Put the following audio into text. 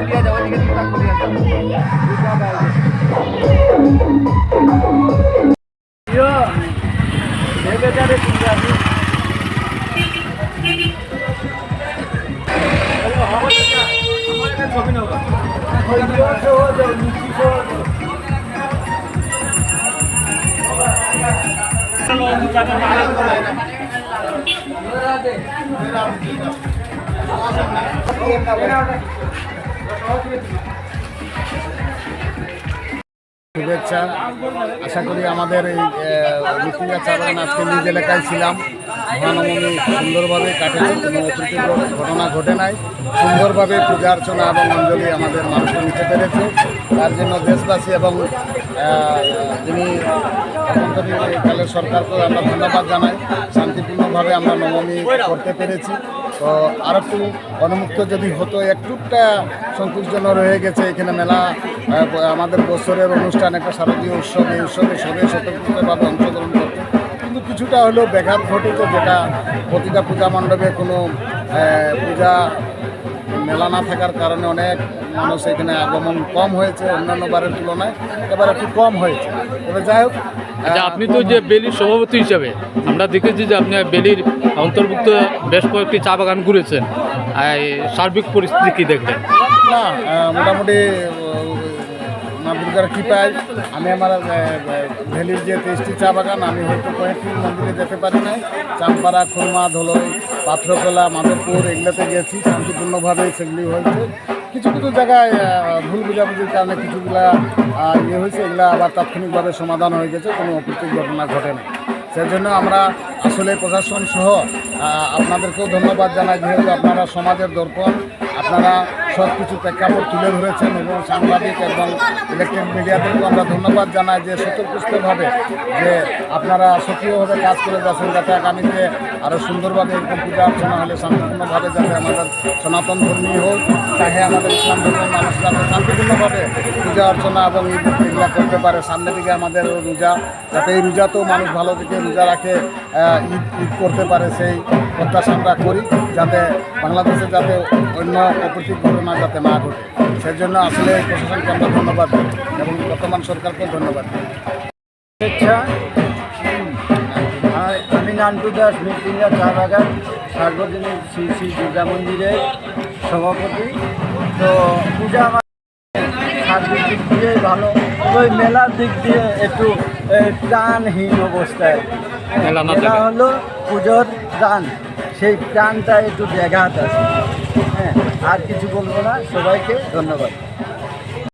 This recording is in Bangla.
ওইদিকে জুতা খুলিয়ে যাও ওইদিকে জুতা খুলিয়ে যাও শুভেচ্ছা। আশা করি আমাদের এই রুকিয়া চা বাগান আজকে নিজ এলাকায় ছিলাম। মহানবমী সুন্দরভাবে কাটেছে, কোনো অপ্রীতিকর ঘটনা ঘটে নাই। সুন্দরভাবে পূজা অর্চনা এবং অঞ্জলি আমাদের মানুষকে নিতে পেরেছে তার জন্য দেশবাসী এবং যিনি অন্তরীকালের সরকারকে আমরা ধন্যবাদ জানাই। শান্তিপূর্ণভাবে আমরা নবমী করতে পেরেছি। তো আর একটু অনুমুক্ত যদি হতো একটুটা সংকোচজন্য রয়ে গেছে এখানে মেলা। আমাদের বছরের অনুষ্ঠান, একটা শারদীয় উৎসব, এই উৎসবে সবাই স্বতন্ত্রভাবে অংশগ্রহণ করত কিন্তু কিছুটা হলেও ব্যাঘাত ঘটিত যেটা প্রতিটা পূজা মণ্ডপে কোনো পূজা মেলা না থাকার কারণে অনেক মানুষ এখানে আগমন কম হয়েছে অন্যান্য বারের তুলনায়, এবার একটু কম হয়েছে। তবে যাই হোক আচ্ছা আপনি তো যে বেলির সভাপতি হিসাবে, আমরা দেখেছি যে আপনি বেলির অন্তর্ভুক্ত বেশ কয়েকটি চা বাগান ঘুরেছেন। সার্বিক পরিস্থিতি কী দেখলেন না মোটামুটি দুর্গার কৃপায় আমি আমার ভ্যালির যে তেইশটি চা বাগান, আমি হয়তো কয়েকটি মন্দিরে যেতে পারি নাই। চাম্পাড়া খুরমা, ধলই পাথরকলা মাধবপুর, এগুলোতে গেছি শান্তিপূর্ণভাবে সেগুলি হয়েছে। কিছু কিছু জায়গায় ভুল বুঝাবুঝির কারণে কিছুগুলা ইয়ে হয়েছে, এগুলা আবার তাৎক্ষণিকভাবে সমাধান হয়ে গেছে, কোনো অপ্রীতিক ঘটনা ঘটে না সেজন্য আমরা আসলে প্রশাসন সহ আপনাদেরকেও ধন্যবাদ জানাই, যেহেতু আপনারা সমাজের দর্পণ, আপনারা সব কিছু প্রেক্ষাপট তুলে ধরেছেন, এবং সাংবাদিক এবং ইলেকট্রিক মিডিয়াদেরকেও আমরা ধন্যবাদ জানাই যে স্বতঃস্ফূর্তভাবে যে আপনারা সক্রিয়ভাবে কাজ করে যাচ্ছেন, যাতে আগামীতে আরও সুন্দরভাবে এরকম পূজা অর্চনা হলে শান্তিপূর্ণভাবে যাতে আমাদের সনাতন ধর্মী হোক চাহে আমাদের ইসলাম ধর্মের মানুষ যাতে শান্তিপূর্ণভাবে পূজা অর্চনা এবং এগুলা করতে পারে। সামনে দিকে আমাদের রোজা, যাতে এই রোজাতেও মানুষ ভালো থেকে রোজা রাখে ঈদ ঈদ করতে পারে সেই প্রত্যাশা আমরা করি, যাতে বাংলাদেশে যাতে অন্য অপ্রীতিক ঘটনা যাতে না ঘটে। সেজন্য আসলে প্রশাসনকে আমরা ধন্যবাদ এবং বর্তমান সরকারকেও ধন্যবাদ আমি নান্টু দাস মৃত্যুঞ্জা চা বাগান সার্বজনীন শ্রী শ্রী দুর্গা মন্দিরের সভাপতি। তো পূজা আমার সার্বিক দিক দিয়ে ভালো। ওই মেলার দিক দিয়ে একটু প্রাণহীন অবস্থায়। মেলা। হলো পুজোর প্রাণ। সেই প্রাণটা একটু ব্যাঘাত আছে। হ্যাঁ আর কিছু বলব না। সবাইকে ধন্যবাদ।